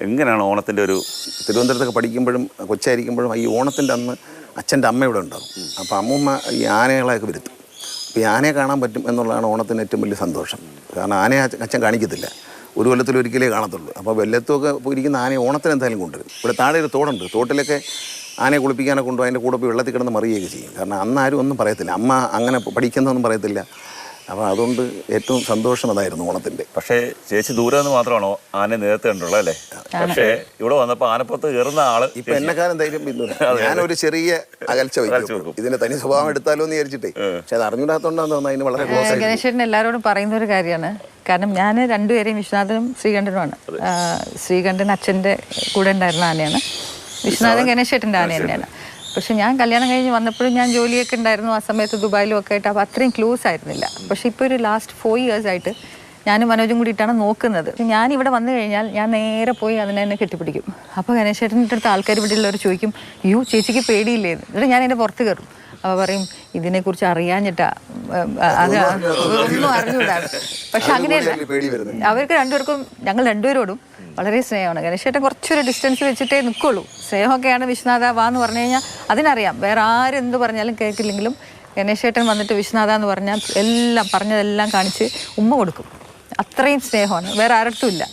എങ്ങനെയാണ് ഓണത്തിന്റെ ഒരു തിരുവനന്തപുരത്തൊക്കെ പഠിക്കുമ്പോഴും കൊച്ചായിരിക്കുമ്പോഴും ഈ ഓണത്തിന്റെ അന്ന് അച്ഛന്റെ അമ്മ ഇവിടെ ഉണ്ടാകും അപ്പോൾ അമ്മൂമ്മ ഈ ആനകളെയൊക്കെ വരുത്തും. അപ്പോൾ ഈ ആനയെ കാണാൻ പറ്റും എന്നുള്ളതാണ് ഓണത്തിന് ഏറ്റവും വലിയ സന്തോഷം. കാരണം ആനയെ അച്ഛൻ- കാണിക്കത്തില്ല. ഒരു കൊല്ലത്തിൽ ഒരിക്കലേ കാണത്തുള്ളൂ. അപ്പോൾ വെല്ലത്തുമൊക്കെ ഇരിക്കുന്ന ആനയെ ഓണത്തിന് എന്തായാലും കൊണ്ടുവരും. ഇവിടെ താഴെ ഒരു തോടുണ്ട്. തോട്ടിലൊക്കെ ആനയെ കുളിപ്പിക്കാനൊക്കെ കൊണ്ടുപോയി അതിന്റെ കൂടെ പോയി വെള്ളത്തിൽ കിടന്ന് മറിയുകയൊക്കെ ചെയ്യും. കാരണം അന്ന് ആരും ഒന്നും പറയത്തില്ല. അമ്മ അങ്ങനെ പഠിക്കുന്നതൊന്നും പറയത്തില്ല. അപ്പോൾ അതുകൊണ്ട് ഏറ്റവും സന്തോഷം അതായിരുന്നു ഓണത്തിന്റെ പക്ഷേ ചേച്ചി ദൂരെ നിന്ന് മാത്രമാണോ ആനയെ നേരത്തെ കണ്ടുള്ളത് അല്ലേ? പക്ഷേ ഇവിടെ വന്നപ്പോൾ ആനപ്പുറത്ത് കയറുന്ന ആൾ എന്നെ എന്നെക്കാലം ധൈര്യം പിന്തുണ ഞാനൊരു ചെറിയ അകൽച്ച വെച്ചു വയ്ക്കും. ഇതിന്റെ തനി സ്വഭാവം എടുത്താലോ എന്ന് വിചാരിച്ചിട്ടേ. പക്ഷെ അത് അറിഞ്ഞൂടാത്തോണ്ടാന്ന് തോന്നുന്നു അതിന് വളരെ ക്ലോസ് ഗണേശേട്ടൻ എല്ലാവരോടും പറയുന്ന ഒരു കാര്യമാണ്. കാരണം ഞാൻ രണ്ടുപേരെയും വിശ്വനാഥനും ശ്രീകണ്ഠനുമാണ്. ശ്രീകണ്ഠൻ അച്ഛന്റെ കൂടെ ഉണ്ടായിരുന്ന ആനയാണ്. വിശ്വനാഥൻ ഗണേശേട്ടന്റെ ആന തന്നെയാണ്. പക്ഷെ ഞാൻ കല്യാണം കഴിഞ്ഞ് വന്നപ്പോഴും ഞാൻ ജോലിയൊക്കെ ഉണ്ടായിരുന്നു. ആ സമയത്ത് ദുബായിലും ഒക്കെ ആയിട്ട്. അപ്പോൾ അത്രയും ക്ലോസ് ആയിരുന്നില്ല. പക്ഷെ ഇപ്പോൾ ഒരു ലാസ്റ്റ് ഫോർ ഇയേഴ്സ് ആയിട്ട് ഞാനും മനോജും കൂടിയിട്ടാണ് നോക്കുന്നത്. ഞാൻ ഇവിടെ വന്നു കഴിഞ്ഞാൽ ഞാൻ നേരെ പോയി അതിനെ തന്നെ കെട്ടിപ്പിടിക്കും. അപ്പോൾ ഗണേശേട്ടന്റെ അടുത്ത് ആൾക്കാർ വീട്ടിലുള്ളവർ ചോദിക്കും അയ്യോ ചേച്ചിക്ക് പേടിയില്ലേ? എന്ന് എന്നിട്ട് ഞാൻ എന്റെ പുറത്ത് കയറും. അപ്പോൾ പറയും ഇതിനെക്കുറിച്ച് അറിയാഞ്ഞിട്ടാ. അത് ഒന്നും അറിഞ്ഞുകൂടാ പക്ഷെ അങ്ങനെയല്ല. അവർക്ക് രണ്ടുപേർക്കും ഞങ്ങൾ രണ്ടുപേരോടും വളരെ സ്നേഹമാണ്. ഗണേശേട്ടൻ കുറച്ചൊരു ഡിസ്റ്റൻസ് വെച്ചിട്ടേ നിൽക്കുള്ളൂ സ്നേഹമൊക്കെയാണ് വിശ്വനാഥ വാ എന്ന് പറഞ്ഞു കഴിഞ്ഞാൽ അതിനറിയാം. വേറെ ആരെന്ത് പറഞ്ഞാലും കേൾക്കില്ലെങ്കിലും ഗണേശേട്ടൻ വന്നിട്ട് വിശ്വനാഥ എന്ന് പറഞ്ഞാൽ എല്ലാം പറഞ്ഞതെല്ലാം കാണിച്ച് ഉമ്മ കൊടുക്കും. അത്രയും സ്നേഹമാണ്. വേറെ ആരടുത്തും ഇല്ല.